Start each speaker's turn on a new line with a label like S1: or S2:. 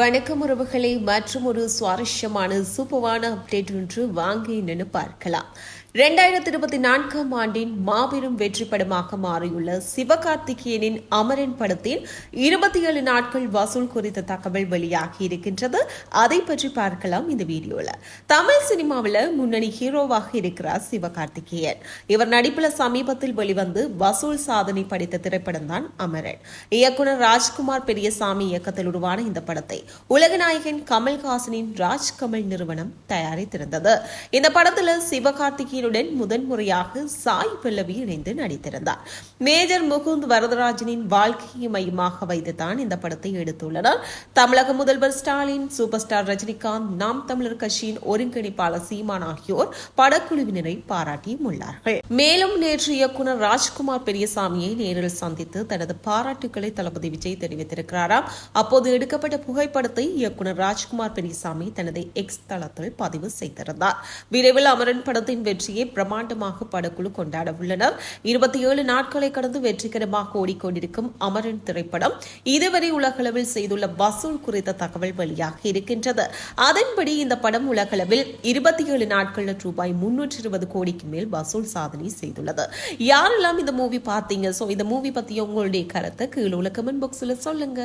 S1: வணக்கம் உறவுகளை மற்றும் ஒரு சுவாரஸ்யமான சூப்பரான அப்டேட் ஒன்று வாங்கி நின்று பார்க்கலாம். இரண்டாயிரத்தி இருபத்தி நான்காம் ஆண்டின் மாபெரும் வெற்றி படமாக மாறியுள்ள சிவகார்த்திகேயனின் அமரன் படத்தின் இருபத்தி ஏழு நாட்கள் வசூல் குறித்த தகவல் வெளியாகி இருக்கின்றது. அதை பற்றி பார்க்கலாம் இந்த வீடியோல. தமிழ் சினிமாவில் முன்னணி ஹீரோவாக இருக்கிறார் சிவகார்த்திகேயன். இவர் நடிப்புல சமீபத்தில் வெளிவந்து வசூல் சாதனை படைத்த திரைப்படம் தான் அமரன். இயக்குனர் ராஜ்குமார் பெரியசாமி இயக்கத்தில் உருவான இந்த படத்தை உலகநாயகன் கமல்ஹாசனின் ராஜ் கமல் நிறுவனம் தயாரித்திருந்தது. இந்த படத்தில் சிவகார்த்திகேயனுடன் முதன்முறையாக சாய் பல்லவி இணைந்து நடித்திருந்தார். மேஜர் முகுந்த் வரதராஜனின் வாழ்க்கையை மையமாக வைத்துதான் இந்த படத்தை எடுத்துள்ளனர். தமிழக முதல்வர் ஸ்டாலின் சூப்பர் ஸ்டார் ரஜினிகாந்த் நாம் தமிழர் கட்சியின் ஒருங்கிணைப்பாளர் சீமான் ஆகியோர் படக்குழுவினரை பாராட்டியும் உள்ளார்கள். மேலும் நேற்று இயக்குனர் ராஜ்குமார் பெரியசாமியை நேரில் சந்தித்து தனது பாராட்டுக்களை தளபதி விஜய் தெரிவித்திருக்கிறாராம். அப்போது எடுக்கப்பட்ட திரைப்படத்தை இயக்குனர் ராஜ்குமார் பெரியசாமி தனது எக்ஸ் தளத்தில் பதிவு செய்திருந்தார். விரைவில் அமரன் படத்தின் வெற்றியை பிரம்மாண்டமாக படக்குழு கொண்டாட உள்ளனர். இருபத்தி ஏழு நாட்களை கடந்து வெற்றிகரமாக ஓடிக்கொண்டிருக்கும் அமரன் திரைப்படம் இதுவரை உலகளவில் செய்துள்ள வசூல் குறித்த தகவல் வெளியாகி இருக்கின்றது. அதன்படி இந்த படம் உலகளவில் இருபத்தி ஏழு நாட்களில் ரூபாய் முன்னூற்றி இருபது கோடிக்கு மேல் வசூல் சாதனை செய்துள்ளது. யாரெல்லாம் இந்த மூவி பார்த்தீங்க? சோ இந்த மூவி பத்தி உங்களுடைய கருத்தை கீழே உள்ள கமெண்ட் பாக்ஸில் சொல்லுங்க.